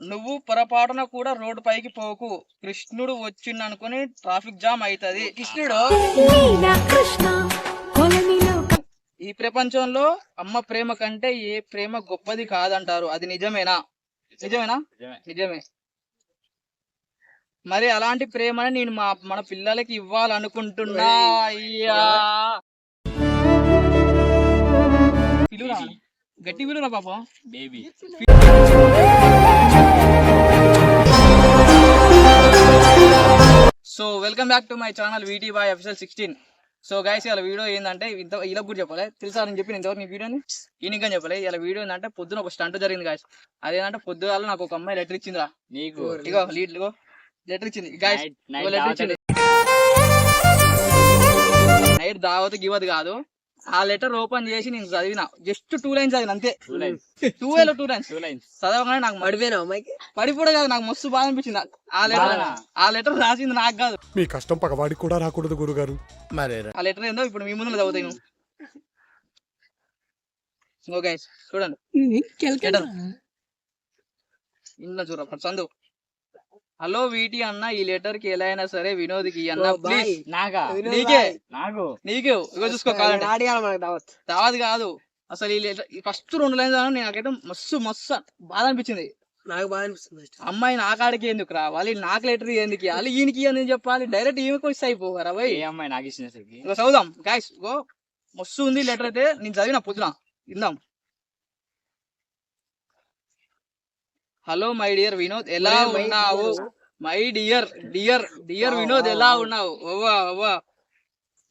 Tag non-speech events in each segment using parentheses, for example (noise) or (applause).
నువ్వు పొరపాటున కూడా రోడ్డు పైకి పోకు. కృష్ణుడు వచ్చిండు అనుకుని ట్రాఫిక్ జామ్ అవుతుంది కృష్ణుడు ఈ ప్రపంచంలో అమ్మ ప్రేమ కంటే ఏ ప్రేమ గొప్పది కాదంటారు. అది నిజమేనా? నిజమేనా? నిజమే. మరి అలాంటి ప్రేమని నేను మా మన పిల్లలకి ఇవ్వాలనుకుంటున్నా. అయ్యా. గట్టి పిలువురా పాపం. Baby. Welcome back to my channel VT boy official sixteen so guys ఇలా వీడియో ఏంటంటే ఇంత ఇలా కూడా చెప్పాలి. తెలుసా నేను చెప్పిన ఇంతవరకు నీ వీడియోని ఈయనగా చెప్పాలి. ఇలా వీడియో ఏంటంటే పొద్దున ఒక స్టంట్ జరిగింది గాయస్ అదేంటంటే పొద్దుగాల నాకు ఒక అమ్మాయి లెటర్ ఇచ్చిందిరా. నీకు ఇగో లీడ్ ఇగో లెటర్ ఇచ్చింది. గాయస్ లెటర్ ఇచ్చింది. నైట్ దావత్ గివత్ కాదు. ఆ లెటర్ ఓపెన్ చేసి నేను చదివిన. జస్ట్ టూ లైన్స్ చదివిన అంతే. Two lines. టూ వేల టూ లైన్స్. Two lines. చదవగానే నాకు పడిపోయినా అమ్మాయికి? పడిపోవడం కాదు నాకు మస్తు బాధ అనిపించింది. ఆ లెటర్? ఆ లెటర్ రాసింది నాకు కాదు. మీ కష్టం పగవాడికి కూడా రాకూడదు గురుగారు. ఆ లెటర్ ఏందో ఇప్పుడు మీ ముందు చదువుతాయి నువ్వు. ఇంకో గైస్ చూడండి. ఇంట్లో చూడ చందు హలో వీటి అన్న ఈ లెటర్కి ఎలా అయినా సరే వినోద్కి అన్న ప్లీజ్ నాగా నీకే? నాకు? నీకే? ఇగో చూసుకో దావత్. కాదు. అసలు ఈ లెటర్ ఫస్ట్ రెండు లైన్స్ చదివినా నాకైతే మస్తు మస్తు బాధ అనిపించింది. నాకు బాగా అనిపిస్తుంది అమ్మాయి నా కాడికి ఎందుకు రావాలి నాకు లెటర్ ఎందుకు ఇవ్వాలి ఈయనకి ఎందుకు చెప్పాలి? డైరెక్ట్ ఈమెకి వచ్చి అయిపోవారా భయ్ ఏ అమ్మాయి నాకు ఇచ్చిన సరికి ఇగో చదువుదాం. గాయస్ ఇగో మస్తు ఉంది లెటర్ అయితే. నేను చదివిన పొద్దున ఇందాం హలో మై డియర్ వినోద్ ఎలా ఉన్నావు? My dear dear dear Vinod ఎలా ఉన్నావు? ఓవా ఓవా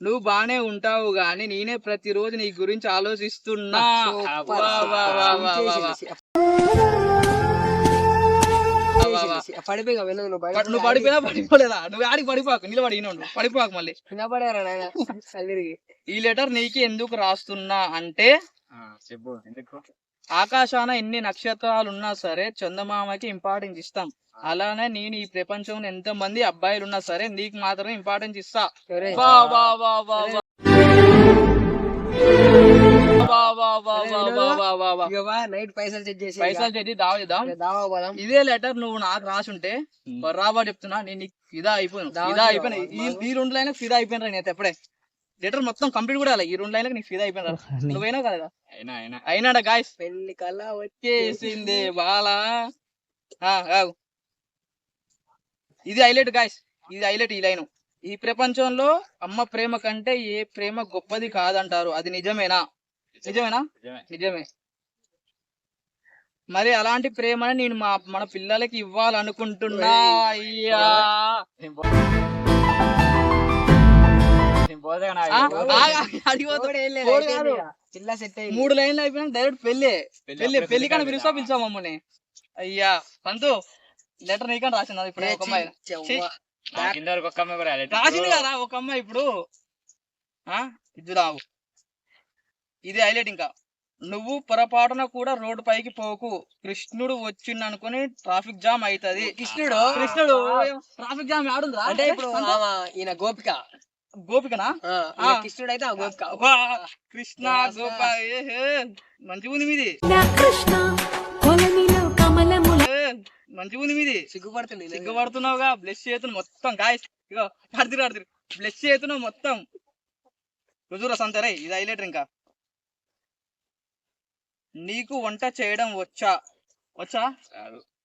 నువ్వు బానే ఉంటావు గాని నేనే ప్రతిరోజు నీ గురించి ఆలోచిస్తున్నా. పడిపోయి నువ్వు పడి- నువ్వు పడిపోయినా పడిపోలేదా? నువ్వు ఆడికి పడిపోకు నిలబడి పడిపోకు మళ్ళీ. (laughs) ఈ లెటర్ నీకు ఎందుకు రాస్తున్నా అంటే చెప్పు ఎందుకు? ఆకాశాన ఎన్ని నక్షత్రాలు ఉన్నా సరే చందమామకి ఇంపార్టెన్స్ ఇస్తాం. అలానే నేను ఈ ప్రపంచంలో ఎంత మంది అబ్బాయిలు ఉన్నా సరే. నీకు మాత్రం ఇంపార్టెన్స్ ఇస్తా నైట్ పైసలు చెక్ చేసి ఇదే? లెటర్ నువ్వు నాకు రాసుంటే. బరాబా చెప్తున్నా నేను ఫిదా అయిపోయాను ఫిదా అయిపోయినా. ఈ రెండు లైన్లకు ఫిదా అయిపోయినా నేను ఎప్పుడే? లెటర్ మొత్తం కంప్లీట్ కూడా అలా ఈ రెండు లైన్లకు నీకు ఫిదా అయిపోయినా (laughs) నువ్వేనా కదా అయినా అయినా. అయినాడా గాయస్ పెళ్ళి కల్లా వచ్చి చేసింది బాలా. ఇది హైలైట్ గాయస్ ఇది హైలైట్ ఈ లైన్. ఈ ప్రపంచంలో అమ్మ ప్రేమ కంటే ఏ ప్రేమ గొప్పది కాదంటారు. అది నిజమేనా? నిజమేనా? నిజమే. నిజమే. మరి అలాంటి ప్రేమని నేను మా మన పిల్లలకి ఇవ్వాలనుకుంటున్నా అయ్యా. మూడు లైన్లు అయిపోయినా డైరెక్ట్ పెళ్ళి. పెళ్ళి పెళ్ళి పెళ్ళి కానీ పిలుస్తా. పిలిచాం మమ్మల్ని. అయ్యా పంతు లెటర్ నీకని రాసింది ఇప్పుడు ఒక అమ్మాయి. రాసింది కదా ఒక అమ్మాయి ఇప్పుడు. ఆ ఇది రావు. ఇది హైలైట్ ఇంకా. నువ్వు పొరపాటున కూడా రోడ్డు పైకి పోకు. కృష్ణుడు వచ్చిండు అనుకుని ట్రాఫిక్ జామ్ అవుతుంది కృష్ణుడు? కృష్ణుడు ట్రాఫిక్ జామ్ ఆడుందా అంటే ఇప్పుడు ఈయన గోపిక. గోపికనా? కృష్ణుడు అయితే ఆ గోపిక. వా, కృష్ణ గోప మంచిగా ఉంది మీది. మంచిగా ఉంది మీది. సిగ్గుపడుతుంది. సిగ్గుపడుతున్నావుగా. బ్లెస్ చేతును మొత్తం గాయస్ ఇగో అడిదిరు అడిదిరు బ్లెస్ చేతును మొత్తం. రుజువుల సంతరే ఇది హైలైటర్ ఇంకా. నీకు వంట చేయడం వచ్చా? వచ్చా.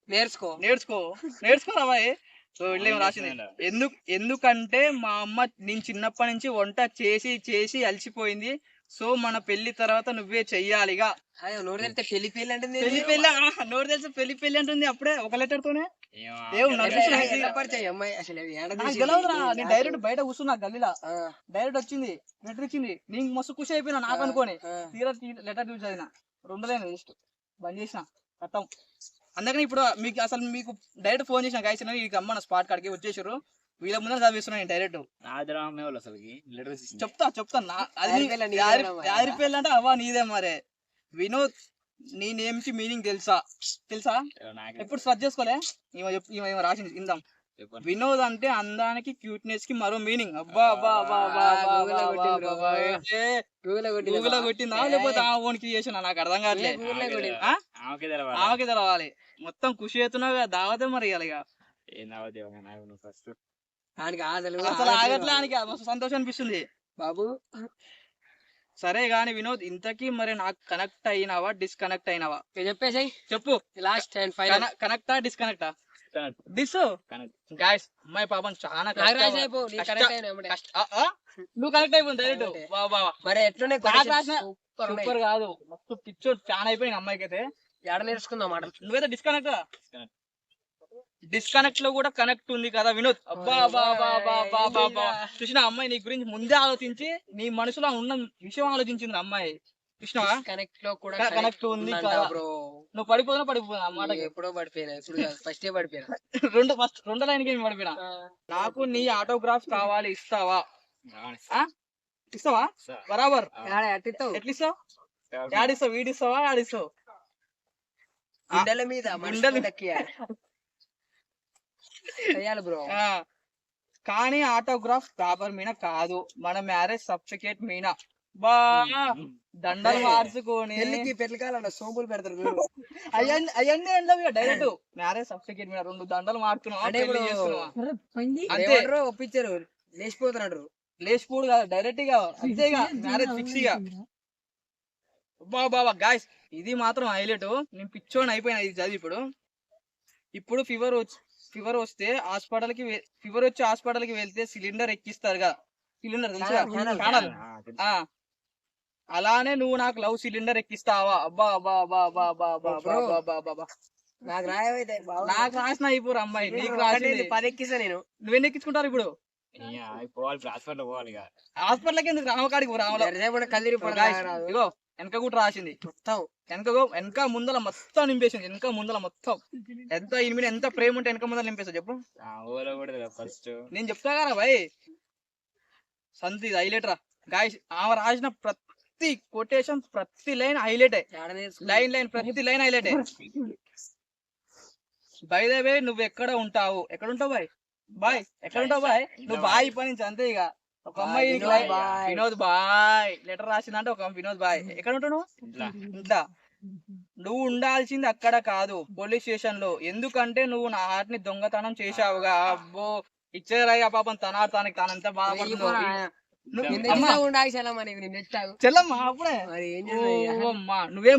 నేర్చుకో. నేర్చుకో. నేర్చుకోరా బాయ్ సో వీళ్ళేం రాసింది. ఎందుకు ఎందుకంటే మా అమ్మ నేను చిన్నప్పటి నుంచి వంట చేసి చేసి అలసిపోయింది. సో మన పెళ్ళి తర్వాత నువ్వే చెయ్యాలిగా. అయ్యో నోరు తెలితే పెళ్ళి పెళ్ళి అంటే పెళ్ళి పెళ్ళి నోరు తెలిసి పెళ్ళి పెళ్ళి అంటుంది అప్పుడే ఒక లెటర్ తోనే. నాకు నాకు- డైరెక్ట్ బయట కూర్చున్నా గల్లీలా. ఆ, డైరెక్ట్ వచ్చింది లెటర్ ఇచ్చింది. నేను మస్తు ఖుషి అయిపోయినా నాకు అనుకోని. తీరా లెటర్ చూసి చదివిన రెండులేను జస్ట్ బంద్ చేసిన కట్టం అందుకని ఇప్పుడు మీకు అసలు మీకు డైరెక్ట్ ఫోన్ చేసిన గాయస్ ఈ అమ్మ స్పాట్ కాడికి వచ్చేసారు వీళ్ళ ముందర చదివిస్తున్నా నేను డైరెక్ట్ ఇచ్చింది. చెప్తా చెప్తా. నా అది యాభై రూపాయలు అంటే అవా నీదే మరే. వినోద్ నేనేమిటి మీనింగ్ తెలుసా? తెలుసా? ఏమో ఎప్పుడు సర్చ్ చేసుకోలే? ఈమె చెప్పు ఈమె ఈమె రాసింది ఇందాం. వినోద్ అంటే అందానికి క్యూట్నెస్కి మరో మీనింగ్ అబ్బా అబ్బా అబ్బా అబ్బా కొట్టింది? గూగుల్ లేకపోతే ఆ ఓన్ క్రియేషన్ నాకు అర్థం కావట్లేదు? ఆమెకి తెలవాలి. ఆమెకి తెలవాలి. మొత్తం ఖుషి అవుతున్నావు దావతే మరి ఇక. ఫస్ట్ అసలు ఆగట్లే ఆయనకి మస్తు సంతోషం అనిపిస్తుంది. బాబు. సరే గాని వినోద్ ఇంతకీ మరి నాకు కనెక్ట్ అయినావా డిస్కనెక్ట్ అయినావా? ఇక చెప్పేసాయి చెప్పు. లాస్ట్ అండ్ ఫైనల్ కనెక్టా డిస్కనెక్టా డిస్ కనెక్ట్ గాయస్ అమ్మాయి పాపం చాలా? నువ్వు కనెక్ట్ అయిపోయింది డైరెక్ట్. బాబా మరి ఎట్లునే రాసిన- సూపర్ కాదు. మస్తు పిచ్చోడు ఫ్యాన్ అయిపోయింది అమ్మాయికి అయితే ఎడ నేర్చుకుందాం మాట నువ్వైతే డిస్కనెక్ట్. డిస్కనెక్ట్లో కూడా కనెక్ట్ ఉంది కదా వినోద్. అబ్బా బా బా బా బా బా బా చూసిన అమ్మాయి నీ గురించి ముందే ఆలోచించి నీ మనసులో ఉన్న విషయం ఆలోచించింది అమ్మాయి. చూసినావా కనెక్ట్లో కూడా క- connect ఉంది కదా. బ్రో నువ్వు పడిపోయినా పడిపోయినా ఆ మాటకి. ఎప్పుడో పడిపోయినా ఇప్పుడు ఫస్ట్ పడిపోయినా. రెండు ఫస్ట్ రెండు లైన్కి పడిపోయినా. నాకు నీ ఆటోగ్రాఫ్ కావాలి ఇస్తావా? ఇస్తావా? బరాబర్. అట్టిస్తావు ఎట్లా ఇస్తావు? యాడిస్తావు? వీడిస్తావా? ఆడిస్తావు గుండెల మీద గుండెల- చేయాలి బ్రో. కానీ ఆటోగ్రాఫ్ పేపర్ మీద కాదు. మన మ్యారేజ్ సర్టిఫికేట్ మీద బా దండలు మార్చుకొని. పెళ్ళికి పెళ్ళికాల సోపులు పెడతారు. అయ్యండి అయ్యండి అంటే డైరెక్ట్. మ్యారేజ్ సర్టిఫికేట్ మీద రెండు దండలు ఏమంటారు ఒప్పించారు. లేచిపోతున్నాడు లేచిపోడు కాదు డైరెక్ట్గా అంతేగా మ్యారేజ్ ఫిక్స్గా బా బాబా గాయస్ ఇది మాత్రం హైలైట్ నేను పిచ్చోని అయిపోయినా ఇది చదివి ఇప్పుడు. ఇప్పుడు ఫీవర్ వచ్చి ఫీవర్ వస్తే హాస్పిటల్కి ఫీవర్ వచ్చి హాస్పిటల్కి వెళ్తే సిలిండర్ ఎక్కిస్తారు కదా. సిలిండర్ తెలుసా? అలానే నువ్వు నాకు లవ్ సిలిండర్ ఎక్కిస్తావా? అబ్బా అబ్బా అబ్బా అబ్బా అబ్బా అబ్బా అబ్బా. అబ్బా అబ్బా నాకు రాయవైతే నాకు రాసిన అయిపోరు అమ్మాయి నీకు రాసింది. పది ఎక్కిస్తా నేను. నువ్వెన్ని ఎక్కించుకుంటారు ఇప్పుడు? పోవాలి హాస్పిటల్ పోవాలి ఇక. హాస్పిటల్కి ఎందుకు రామకాడికి Guys, ఇగో. వెనక కూడా రాసింది. మొత్తం వెనక వెనక ముందల మొత్తం నింపేసింది. వెనక ముందల మొత్తం. ఎంత ఈయన మీద ఎంత ప్రేమ ఉంటే వెనక ముందర నింపేస్తా చెప్పు. ఫస్ట్ నేను చెప్తా కదా భయ్ సంతి ఇది హైలైట్ రా. గాయస్ ఆమె రాసిన ప్రతి కొటేషన్ ప్రతి లైన్ హైలైట్? లైన్ లైన్ ప్రతి line highlight by the way నువ్వు ఎక్కడ ఉంటావు? ఎక్కడ ఉంటావు బాయ్ బాయ్ ఎక్కడ ఉంటావు బాయ్ నువ్వు బాయ్ పని నుంచి అంతే ఇక. ఒక అమ్మాయి వినోద్ బాయ్. లెటర్ రాసిందంటే ఒక వినోద్ బాయ్. ఎక్కడ ఉంటావు నువ్వు ఇట్లా. ఇంట్లో నువ్వు ఉండాల్సింది అక్కడ కాదు పోలీస్ స్టేషన్లో ఎందుకంటే నువ్వు నా హార్ట్ని దొంగతనం చేశావుగా. అబ్బో ఇచ్చారయ్యా పాపం తనాడతానికి తానంతా బాధపడుతుందో వెళ్ళిపోరా. నువ్వు-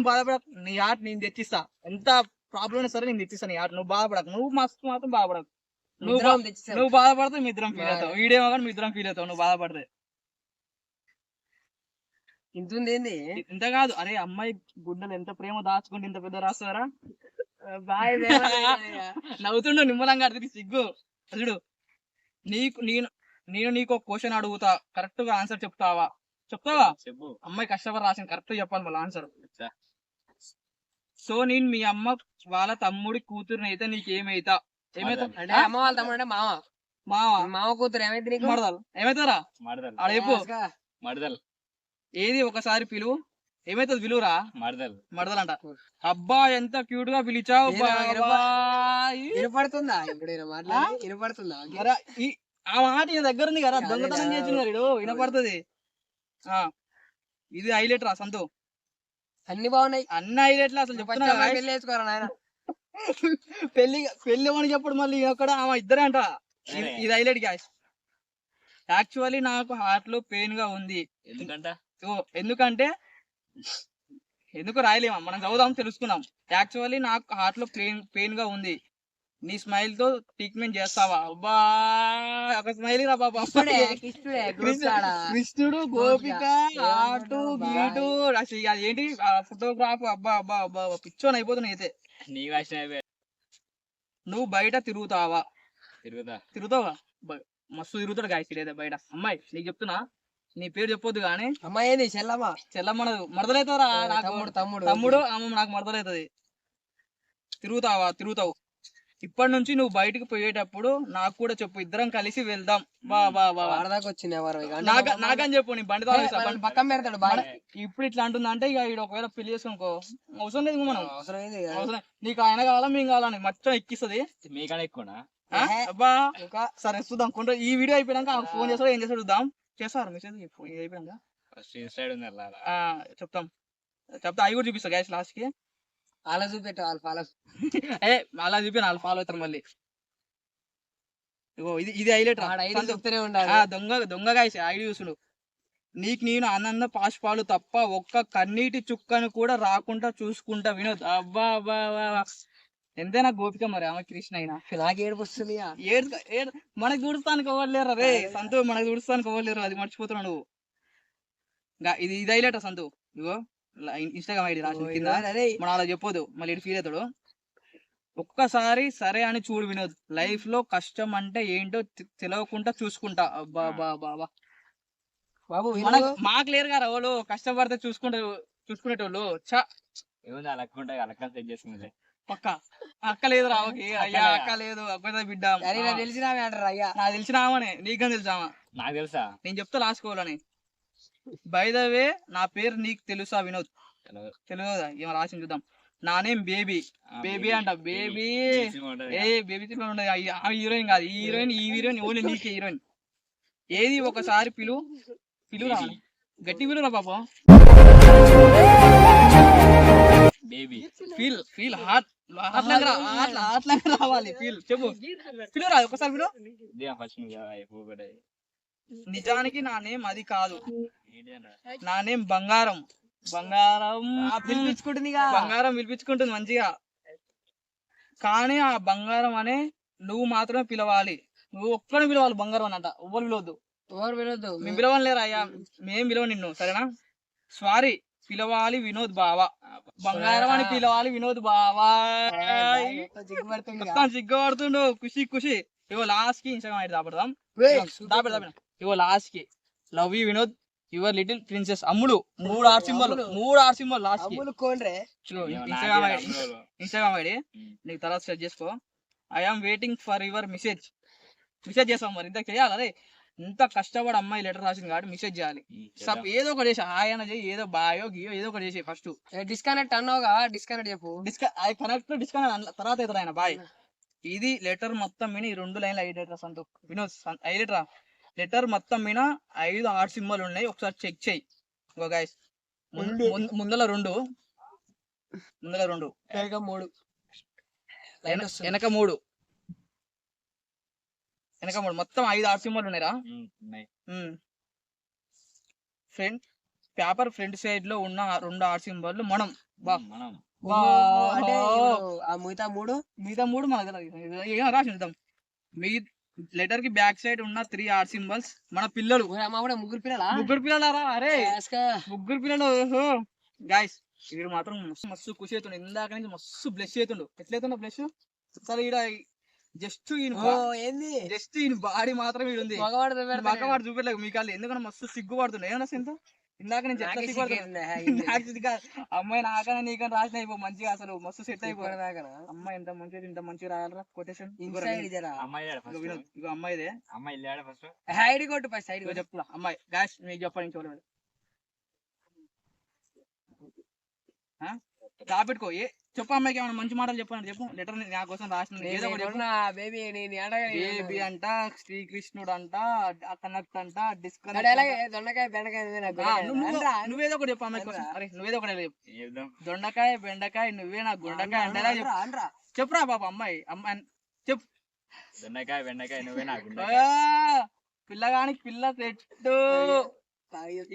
బాధపడక నీ హార్ట్ నేను తెచ్చిస్తా. ఎంత ప్రాబ్లం సరే నేను తెచ్చిస్తా నీ హార్ట్ నువ్వు బాధపడకు. నువ్వు మస్తు మాత్రం బాధపడకు. నువ్వు. నువ్వు బాధపడితే మీ ఇద్దరం ఫీల్. అవుతావు వీడియో కానీ మీ ఇద్దరం ఫీల్ అవుతావు నువ్వు బాధపడితే. ఇంత ఉంది ఏంది ఇంత కాదు. అరే అమ్మాయి గుడ్డలు ఎంత ప్రేమ దాచుకుంటే ఇంత పెద్ద రాస్తారా? బాయ్ నవ్వుతుండు నిమ్మలంగా అడిగి సిగ్గు. చూడు. నీకు నేను నేను నీకు ఒక క్వశ్చన్ అడుగుతా. కరెక్ట్గా ఆన్సర్ చెప్తావా? చెప్తావా? చెప్పు. అమ్మాయి కష్టపడి రాసిన కరెక్ట్ చెప్పాలి మళ్ళీ ఆన్సర్. సో నేను మీ అమ్మ వాళ్ళ తమ్ముడి కూతురుని అయితే నీకేమైతా? ఏమైతా అంటే అమ్మ వాళ్ళ తమ్ముడు అంటే మామ. మావ? మామ కూతురు ఏమైంది నీకు? మరదలు ఏమైతారా? మడదల్. ఆడ చెప్పు. రాసుగా. మడదల్. ఏది ఒకసారి పిలువు ఏమైతుంది పిలువురా మడదల్. మరదలంట అబ్బా ఎంత క్యూట్గా పిలిచావు. వినపడుతుందా? ఇప్పుడు వినపడుతుందా? ఆ మాట దగ్గర ఉంది కదా దొంగతనం వీడు వినపడుతుంది. ఆ. ఇది హైలైట్ రా సంతు. అన్ని బాగున్నాయి. అన్ని హైలైట్ అసలు చెప్తున్నా guys. పెళ్ళి పెళ్ళి అని చెప్పడు మళ్ళీ అక్కడ ఆమె ఇద్దరే అంట. ఇది- హైలైట్ గ్యాస్ యాక్చువల్లీ నాకు హార్ట్లో పెయిన్గా ఉంది. ఎందుకంట? ఎందుకంటే ఎందుకు రాయలేమా? మనం చదువుదాం తెలుసుకుందాం యాక్చువల్లీ నాకు హార్ట్లో పెయిన్ పెయిన్గా ఉంది. నీ స్మైల్తో ట్రీట్మెంట్ చేస్తావా? అబ్బా! ఒక స్మైల్ రా బాబా. కృష్ణుడే గోపిక. ఆటు గీటు ఇక అదేంటి? ఫోటోగ్రాఫ్ అబ్బా అబ్బా అబ్బా పిచ్చోని అయిపోతున్నాయి అయితే. నీ నువ్వు బయట తిరుగుతావా? తిరుగుతా. తిరుగుతావా? మస్తు తిరుగుతాడు గాయ ఇదైతే బయట. అమ్మాయి నీకు చెప్తున్నా? నీ పేరు చెప్పొద్దు కానీ. అమ్మాయి ఏంది? చెల్లమ్మ? చెల్లమ్మనదు. మరదలవుతారా నాకు. తమ్ముడు తమ్ముడు. తమ్ముడు అమ్మ నాకు మరదలవుతుంది తిరుగుతావా? తిరుగుతావు. ఇప్పటి నుంచి నువ్వు బయటకు పోయేటప్పుడు నాకు కూడా చెప్పు ఇద్దరం కలిసి వెళ్దాం. బా బా బా. వాడదాకా వచ్చింది ఎవరు నాకని చెప్పు నీ బండి పక్కన పెడతాడు బాయ్. ఇప్పుడు ఇట్లా అంటుందంటే అంటే ఇక ఈడ ఒకవేళ పెళ్ళి చేసుకోనుకో. అవసరం లేదు ఇంక మనం అవసరం ఇక. అవసరం నీకు ఆయన కావాలా మేము కావాలని మొత్తం ఎక్కిస్తుంది. మీకన్నా ఎక్కువనా. అబ్బా. ఇంకా? సరే చూద్దాం. కొంత ఈ వీడియో అయిపోయాక ఫోన్ చేస్తాడు ఏం చేస్తాడు చూద్దాం. చేస్తారు మెసేజ్? అయిపోయాక ఆ, చెప్తాం. చెప్తా అవి కూడా చూపిస్తా గ్యాస్ లాస్ట్కి. అలా చూపెట్టు వాళ్ళు ఫాలో ఏ అలా చూపి నాలుగు ఫాలో అవుతారు మళ్ళీ. ఇగో ఇది ఇది హైలైట్ చెప్తూనే ఉండాలి. దొంగ దొంగగా ఐడి చూసుడు. నీకు నేను ఆనంద పాష్పాలు తప్ప ఒక్క కన్నీటి చుక్కను కూడా రాకుండా చూసుకుంటా వినోద్. అబ్బా అబ్బా. ఎంతైనా గోపిక మరి ఆమె కృష్ణ అయినా. నాకు ఏడుపు వస్తుంది ఇక. ఏడు మనకు దూడుస్తానికి అవ్వలేరు రే? సంతు మనకు దూడుస్తానికి అవ్వలేరు అది మర్చిపోతున్నావు నువ్వు. ఇది ఇది హైలైట్ సంతు ఇగో. ఇన్స్టాగ్రామ్ ఐడి రాసి కింద మనం అలా చెప్పొద్దు మళ్ళీ ఇటు ఫీల్ అవుతాడు. ఒక్కసారి సరే అని చూడు వినోద్ లైఫ్లో కష్టం అంటే ఏంటో తె- తెలియకుండా చూసుకుంటా. అబ్బా. బాబు విను. మాకు లేరు కదా వాళ్ళు కష్టపడితే చూసుకుంటే చూసుకునేటోళ్ళు. చా ఏముంది అలా అక్కుంటా అలక్క సెట్ చేసుకుంటే పక్క. అక్క లేదు రావకి అయ్యా అక్క లేదు. అక్క బిడ్డ. అరే నాకు తెలిసిన అంటారు అయ్యా. నాకు తెలిసినామనే నీకని తెలిసామా నాకు తెలుసా? నేను చెప్తా లాసుకోవాలని బై ద వే నా పేరు నీకు తెలుసా వినోద్. తెలియదా ఏమో రాసి చూద్దాం. నా నేమ్ బేబీ. బేబీ అంట. బేబీ. ఏ బేబీ సినిమా ఉండదు ఆ- హీరోయిన్ కాదు. ఈ హీరోయిన్ ఈ హీరోయిన్ ఓన్లీ నీకే హీరోయిన్. ఏది ఒకసారి పిలు పిలురా? గట్టి పిలురా పాపం? బేబీ. ఫీల్ ఫీల్ హార్ట్ అట్లా అట్లా రావాలి. ఫీల్ చెప్పు. పిలురా ఒకసారి పిలు. నిజానికి నా నేమ్ అది కాదు. నా నేమ్ బంగారం. బంగారం. పిలిపించుకుంటుంది. బంగారం పిలిపించుకుంటుంది మంచిగా. కానీ ఆ బంగారం అనే నువ్వు మాత్రమే పిలవాలి. నువ్వు ఒక్కడిని పిలవాలి బంగారం అనంట ఎవ్వరు పిలవద్దు. ఎవరు వినొద్దు మేము పిలవని లేరా అయ్యా? మేం పిలవ నిన్ను సరేనా? సారీ పిలవాలి వినోద్ బావా. బంగారం అని పిలవాలి వినోద్ బావా. మొత్తం సిగ్గుపడుతుండు ఖుషి ఖుషి. ఇగో లాస్ట్కి ఇన్స్టాగ్రామ్ దాపడదాం. ఏయ్, దాపెడ దాపెడ. ఇగో లాస్ట్కి love you Vinod. Your little princess. Ammulu. మూడు ఆర్ సింబల్ మూడు ఆర్ సింబల్ లాస్ట్కి Ammulu Instagram ID. Instagram ID. నీకు తర్వాత సెట్ చేసుకో. I am waiting for your message message చేస్తాం మరి. ఇంత చేయాలి? అదే ఇంత కష్టపడి అమ్మాయి లెటర్ రాసింది కాబట్టి మెసేజ్ చేయాలి. సప్ ఏదో ఒకటి చేసి. ఆయన చేయి ఏదో బాయో గియో ఏదో ఒకటి చేసి ఫస్ట్ డిస్కనెక్ట్ అన్నావుగా? డిస్కనెక్ట్ చెప్పు. డిస్క కనెక్ట్ డిస్కనెక్ట్ తర్వాత అవుతారు ఆయన. బాయ్ ఇది లెటర్ మొత్తం ఈ రెండు లైన్లు ఐదు లెటర్స్ అంతు వినోద్ హైలెటర్ లెటర్ మొత్తం మీద ఐదు ఆరు సింబల్ ఉన్నాయి. ఒకసారి చెక్ చేయి. ఇంకో గాయస్ ముందల రెండు. ముందల రెండు. వెనక మూడు. వెనక మూడు. వెనక మూడు. మొత్తం ఐదు ఆరు సింబల్ ఉన్నాయిరా? ఫ్రంట్ పేపర్ ఫ్రంట్ సైడ్లో ఉన్న రెండు ఆరు సింబల్ మనం. బా. మిగతా మూడు? మిగతా మూడు మనకు రాసి లెటర్కి బ్యాక్ సైడ్ ఉన్న త్రీ ఆర్ సింబల్స్ మన పిల్లలు. ముగ్గురు పిల్లలా? ముగ్గురు పిల్లలారా? అరే. ముగ్గురు పిల్లలు. గాయస్ వీడు మాత్రం మస్తు మస్తు ఖుషి అవుతుండు. ఇందాక నుంచి మస్తు బ్లెస్ అవుతుండు ఎట్లయితుండ బ్లెస్ అసలు ఈడ జస్ట్ ఈయన ఏంది? జస్ట్ ఈయన బాడీ మాత్రం వీడు ఉంది మగవాడు చూపెట్టలేదు మీకు ఎందుకంటే మస్తు సిగ్గుపడుతుండే. ఏమన్నా సింత ఇందాక నాకు ఇది కాదు. అమ్మాయి నాకన్నా నీకన్నా రాసిన అయిపో మంచిగా అసలు మస్తు సెట్ అయిపో అమ్మాయి ఎంత మంచిది ఇంత మంచిగా రాయాలరా? కొటేషన్ ఇగో అమ్మాయిదే. అమ్మాయి ఫస్ట్ హైడ్ కొట్టు ఫస్ట్ సైడ్ ఇగో చెప్తున్నా. అమ్మాయి. గాయస్ మీకు చెప్పండి చూడండి దాపెట్టుకో ఏ? చెప్పు అమ్మాయికి ఏమైనా మంచి మాటలు చెప్పండి చెప్పు. లెటర్ నా కోసం రాసిన ఏదో ఒకటి చెప్పు. బేబీ నేను బేబీ అంట శ్రీకృష్ణుడు అంట కనెక్ట్ అంట. డిస్కనెక్ట్ దొండకాయ బెండకాయ గుండెకాయ. నువ్వేదో ఒకటి చెప్పు అమ్మాయి కోసం? అరే నువ్వేదో ఒకటి చెప్పు. దొండకాయ బెండకాయ నువ్వే నా గుండకాయ అంటే. చెప్పురా బాబా అమ్మాయి అమ్మాయి చెప్పు. దొండకాయ బెండకాయ నువ్వే నాకు ఆ, పిల్లగానికి పిల్ల చెప్తుంది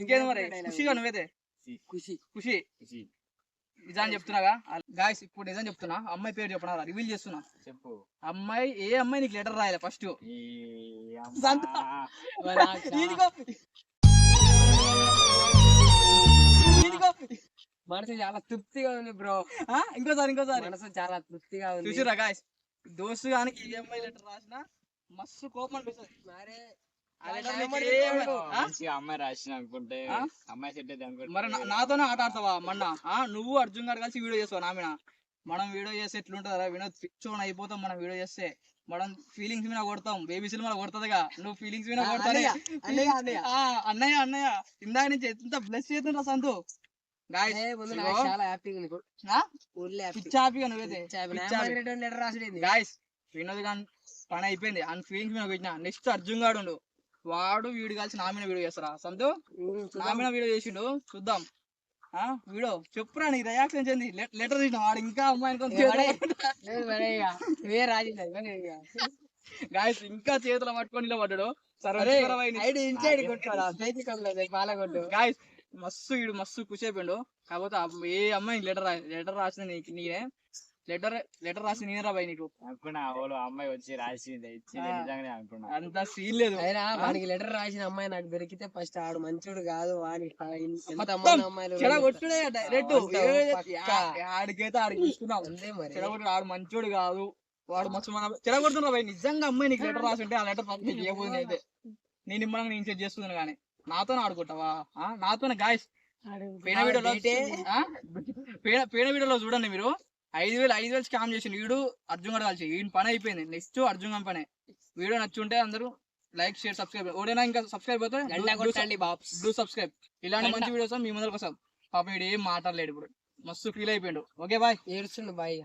ఇంకేది మరి. ఖుషిగా నువ్వేదే ఖుషి. ఖుషి. ఖుషి. నిజాన్ని చెప్తున్నాగా? గాయస్ ఇప్పుడు నిజం చెప్తున్నా. అమ్మాయి పేరు చెప్పనా? రివీల్ చేస్తున్నా. చెప్పు. అమ్మాయి ఏ అమ్మాయి నీకు లెటర్ రాయాలి ఫస్ట్ (laughs) మనసు చాలా తృప్తిగా ఉంది బ్రో ఆ, ఇంకోసారి ఇంకోసారి. మనసు చాలా తృప్తిగా ఉంది. చూసిరా గాయస్ దోస్తు గాని ఈ అమ్మాయి లెటర్ రాసిన మస్తు కోపం అనిపిస్తుంది. మరే అమ్మాయి? రాసిన అనుకుంటే? అమ్మాయి సెట్ అయితే అనుకుంటే మరి నాతోనే ఆట ఆడతావా మొన్న ఆ? నువ్వు అర్జున్ గారు కలిసి వీడియో చేస్తావు నా మీద మనం వీడియో చేస్తే ఎట్లుంటుందా వినోద్? పిచ్చోన్ అయిపోతాం మనం వీడియో చేస్తే. మనం ఫీలింగ్స్ మీద కొడతాం. బేబీ సినిమా కొడుతుందిగా. నువ్వు ఫీలింగ్స్ మీద కొడతానే. అన్నయ్య, అన్నయ్య, అన్నయ్య. ఆ, అన్నయ్య అన్నయ్య. ఇందాక నుంచి ఎంత బ్లెస్ చేస్తుంటా సంతు? గాయస్ వినోద్ గాని పని అయిపోయింది. అని ఫీలింగ్స్ మీద పెట్టిన నెక్స్ట్ అర్జున్ గాడు ఉండు. వాడు వీడు కలిసి నా మీద వీడియో చేస్తారా సంతు నా మీద వీడియో చేసిండు చూద్దాం. ఆ వీడో చెప్పురా నీ రియాక్షన్ చెంది లెటర్ తీసిన వాడు ఇంకా ఇవే ఇక. గాయస్ ఇంకా చేతులు పట్టుకొని నిలబడ్డాడు. గాయస్ మస్తు ఇడు మస్తు అయిపోయిండు. కాకపోతే ఏ అమ్మాయి లెటర్ లెటర్ రాసిన నీకు నీనే. లెటర్ లెటర్ రాసి నేనరా బాయ్ నీకు. అనుకున్నా ఓలో అమ్మాయి వచ్చి రాసింది. నిజంగానే అనుకున్నా. అంత సీన్ లేదు. అయినా వాడికి లెటర్ రాసిన అమ్మాయి నాకు దొరికితే ఫస్ట్ ఆడు మంచోడు కాదు వాడి డైరెక్ట్. ఆడికైతే ఆడికి తీసుకున్నాం అంతే మరి. ఆడు మంచోడు కాదు వాడు మస్తు మన చెడగొడుతున్నా భయ్ నిజంగా అమ్మాయి నీకు లెటర్ రాసి ఉంటే ఆ లెటర్ పంపి చేయబోతుంది అయితే. నేను ఇమ్మని నేను చెక్ చేస్తున్నాను కానీ. నాతో ఆడుకుంటావా? ఆ? నాతోనే గాయస్ పేన వీడియోలో ఆ? పేన పేన వీడియోలో చూడండి మీరు. ఐదు వేలు ఐదు వేలు స్కామ్ చేసి వీడు అర్జున్ గడ కలిసి. వీడి పని అయిపోయింది. నెక్స్ట్ అర్జున్ గన్ పనే. వీడియో నచ్చుంటే అందరూ లైక్ షేర్ సబ్స్క్రైబ్. ఓడైనా ఇంకా సబ్స్క్రైబ్ బాబ్స్ డూ సబ్స్క్రైబ్. ఇలాంటి మంచి వీడియోస్ మీ ముందరకు వస్తాం పాపం వీడు ఏం మాట్లాడలేడు ఇప్పుడు. మస్తు ఫీల్ అయిపోయిండు. Okay boy. ఏడుస్తుండు బాయ్.